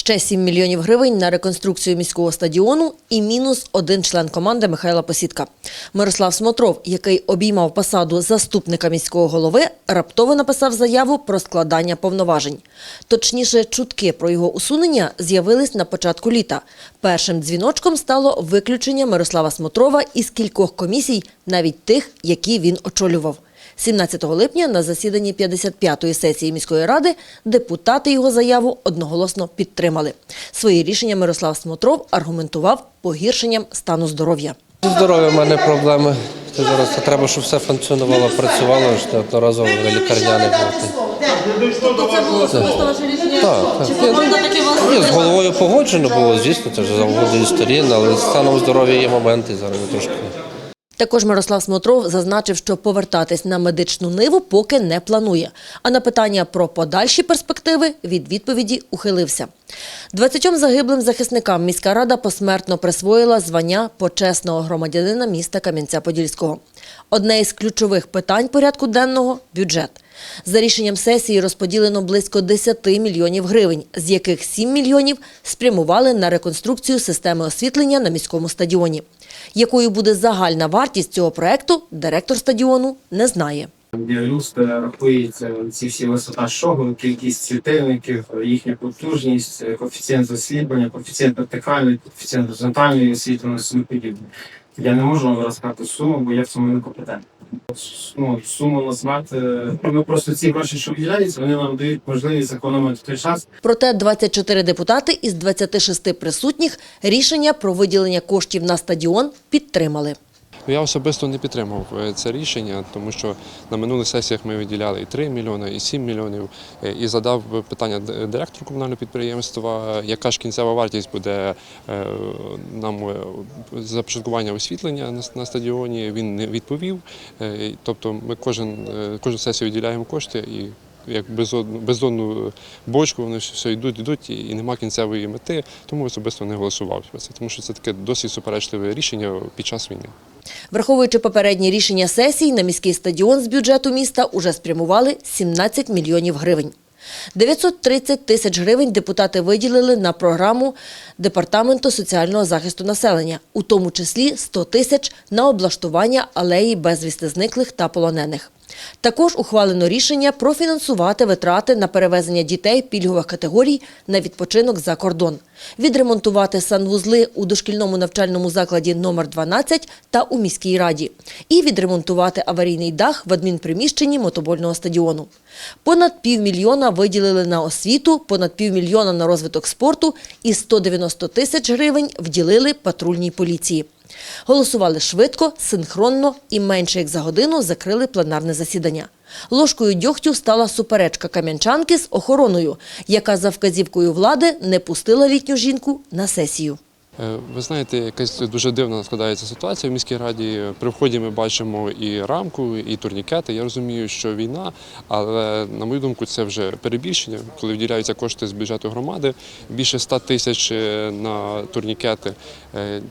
Ще 7 мільйонів гривень на реконструкцію міського стадіону і мінус один член команди Михайла Посідка. Мирослав Смотров, який обіймав посаду заступника міського голови, раптово написав заяву про складання повноважень. Точніше, чутки про його усунення з'явились на початку літа. Першим дзвіночком стало виключення Мирослава Смотрова із кількох комісій, навіть тих, які він очолював. 17 липня на засіданні 55-ї сесії міської ради депутати його заяву одноголосно підтримали. Свої рішення Мирослав Смотров аргументував погіршенням стану здоров'я. Зі здоров'ям в мене проблеми. Це зараз треба, щоб все функціонувало, працювало, що неодноразово на лікарняних бути. Тобто це було особисто ваше рішення? Так, так. Чи таке вас? Ні, з головою погоджено було, звісно, це вже за угодою сторін, але станом здоров'я є моменти зараз трошки. Також Мирослав Смотров зазначив, що повертатись на медичну ниву поки не планує. А на питання про подальші перспективи від відповіді ухилився. 20 загиблим захисникам міська рада посмертно присвоїла звання почесного громадянина міста Кам'янця-Подільського. Одне із ключових питань порядку денного бюджет. За рішенням сесії розподілено близько 10 мільйонів гривень, з яких 7 мільйонів спрямували на реконструкцію системи освітлення на міському стадіоні. Якою буде загальна вартість цього проекту, директор стадіону не знає. Діалюста рахується ці всі висота шогу, кількість світильників, їхня потужність, коефіцієнт засліплення, коефіцієнт вертикальний, коефіцієнт горизонтальної освітленості і підібне. Я не можу вам розказати суму, бо я в цьому не компетентний. Ну, суму назвати. Ми просто ці гроші, що виділяються, вони нам дають можливість зекономити той час, Проте 24 депутати із 26 присутніх рішення про виділення коштів на стадіон підтримали. Я особисто не підтримав е, це рішення, тому що на минулих сесіях ми виділяли і 3 мільйони, і 7 мільйонів. Е, І задав питання директору комунального підприємства, яка ж кінцева вартість буде е, нам започаткування освітлення на стадіоні. Він не відповів. Тобто ми кожен, кожну сесію виділяємо кошти і. Як безодну, бездонну бочку, вони все йдуть, йдуть, і нема кінцевої мети, тому особисто не голосував за це, тому що це таке досить суперечливе рішення під час війни. Враховуючи попередні рішення сесій, на міський стадіон з бюджету міста уже спрямували 17 мільйонів гривень. 930 тисяч гривень депутати виділили на програму Департаменту соціального захисту населення, у тому числі 100 тисяч на облаштування алеї безвісти зниклих та полонених. Також ухвалено рішення профінансувати витрати на перевезення дітей пільгових категорій на відпочинок за кордон, відремонтувати санвузли у дошкільному навчальному закладі номер 12 та у міській раді, і відремонтувати аварійний дах в адмінприміщенні мотобольного стадіону. Понад півмільйона виділили на освіту, понад півмільйона на розвиток спорту і 190 тисяч гривень вділили патрульній поліції. Голосували швидко, синхронно і менше як за годину закрили пленарне засідання. Ложкою дьогтю стала суперечка кам'янчанки з охороною, яка за вказівкою влади не пустила літню жінку на сесію. Е, Ви знаєте, якась дуже дивна складається ситуація в міській раді. При вході ми бачимо і рамку, і турнікети. Я розумію, що війна, але на мою думку, це вже перебільшення, коли виділяються кошти з бюджету громади. Більше 100 тисяч е, на турнікети. Е,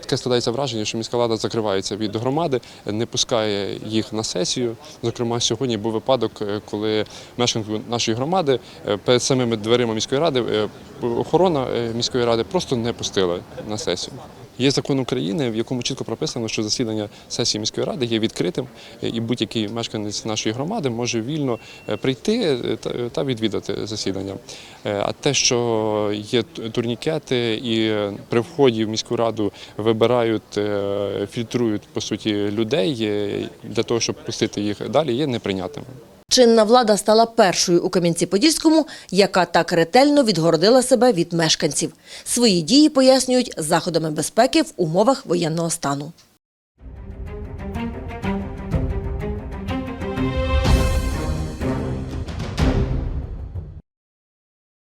Таке складається враження, що міська влада закривається від громади, не пускає їх на сесію. Зокрема, сьогодні був випадок, коли мешканку нашої громади перед самими дверима міської ради охорона міської ради просто не пустила на сесію. Є закон України, в якому чітко прописано, що засідання сесії міської ради є відкритим, е, і будь-який мешканець нашої громади може вільно е, прийти е, та- відвідати засідання. А те, що є турнікети, і при вході в міську раду вибирають, фільтрують по суті людей для того, щоб пустити їх далі, є неприйнятним. Чинна влада стала першою у Кам'янці-Подільському, яка так ретельно відгородила себе від мешканців. Свої дії пояснюють заходами безпеки в умовах воєнного стану.